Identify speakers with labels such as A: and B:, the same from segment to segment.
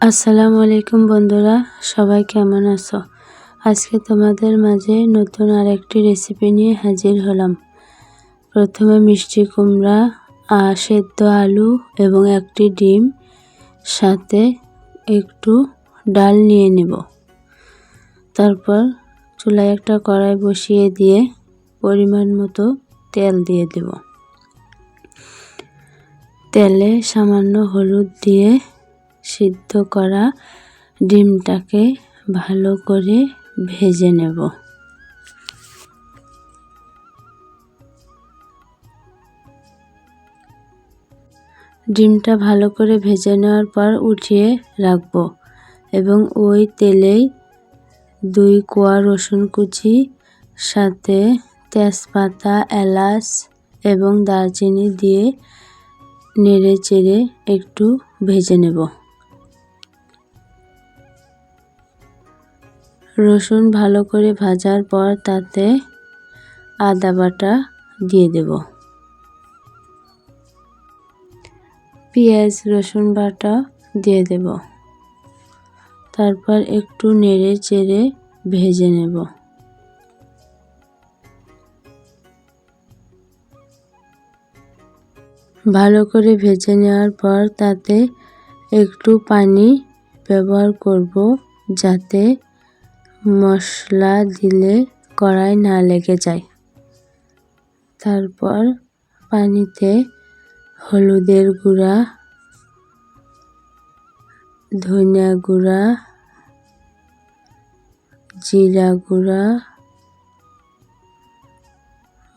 A: আসসালামু আলাইকুম বন্ধুরা, সবাই কেমন আছো? আজকে তোমাদের মাঝে নতুন আরেকটি রেসিপি নিয়ে হাজির হলাম। প্রথমে মিষ্টি কুমড়া আর সেদ্ধ আলু এবং একটি ডিম, সাথে একটু ডাল নিয়ে নেব। তারপর চুলায় একটা কড়াই বসিয়ে দিয়ে পরিমাণ মতো তেল দিয়ে দেব। তেলে সামান্য হলুদ দিয়ে সিদ্ধ করা ডিমটাকে ভালো করে ভেজে নেব। ডিমটা ভালো করে ভেজে নেওয়ার পর উঠিয়ে রাখব এবং ওই তেলেই দুই কোয়া রসুন কুচি, সাথে তেজপাতা, এলাচ এবং দারচিনি দিয়ে নেড়ে চেড়ে একটু ভেজে নেব। রসুন ভালো করে ভাজার পর তাতে আদা বাটা দিয়ে দেব। পেঁয়াজ, রসুন বাটা দিয়ে দেব। তারপর একটু নেড়ে চেড়ে ভেজে নেব। ভালো করে ভেজে নেওয়ার পর তাতে একটু পানি ব্যবহার করব যাতে মশলা দিলে কড়াই না লেগে যায়। তারপর পানিতে হলুদের গুঁড়া, ধনিয়া গুঁড়া, জিরা গুঁড়া,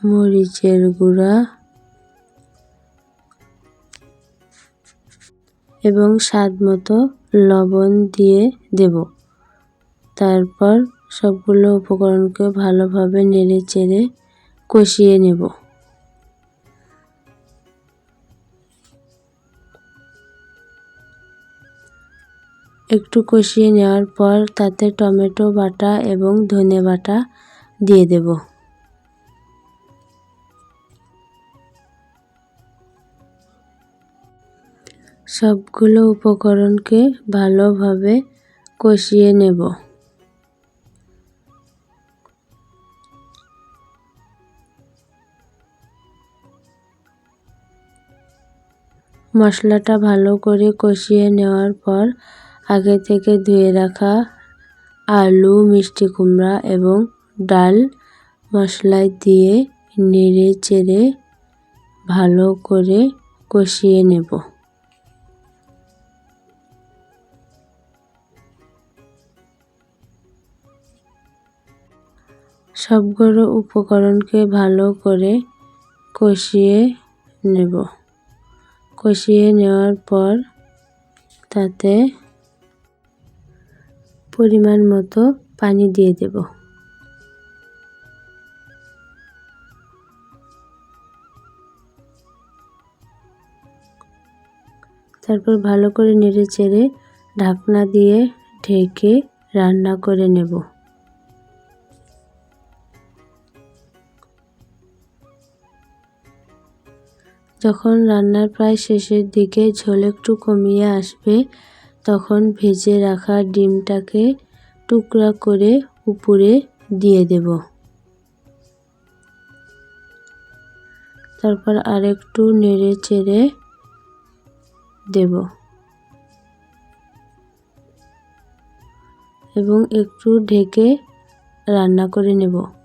A: মরিচের গুঁড়া এবং স্বাদ মতো লবণ দিয়ে দেব। তারপর সবগুলো উপকরণকে ভালোভাবে নেড়ে চেড়ে কষিয়ে নেব। একটু কষিয়ে নেওয়ার পর তাতে টমেটো বাটা এবং ধনে বাটা দিয়ে দেব। সবগুলো উপকরণকে ভালোভাবে কষিয়ে নেব। মশলাটা ভালো করে কষিয়ে নেওয়ার পর আগে থেকে ধুয়ে রাখা আলু, মিষ্টি কুমড়া এবং ডাল মশলায় দিয়ে নেড়ে চেড়ে ভালো করে কষিয়ে নেব। সবগুলো উপকরণকে ভালো করে কষিয়ে নেব। কষিয়ে নেওয়ার পর তাতে পরিমাণ মতো পানি দিয়ে দেব। তারপর ভালো করে নেড়ে চেড়ে ঢাকনা দিয়ে ঢেকে রান্না করে নেব। যখন রান্নার প্রায় শেষের দিকে ঝোল একটু কমিয়ে আসবে, তখন ভেজে রাখা ডিমটাকে টুকরা করে উপরে দিয়ে দেব। তারপর আরেকটু নেড়ে চেড়ে দেব। এবং একটু ঢেকে রান্না করে নেব।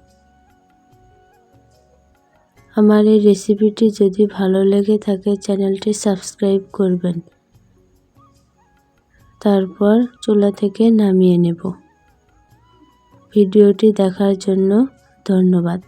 A: আমার এই রেসিপিটি যদি ভালো লেগে থাকে চ্যানেলটি সাবস্ক্রাইব করবেন। তারপর চুলা থেকে নামিয়ে নেব। ভিডিওটি দেখার জন্য ধন্যবাদ।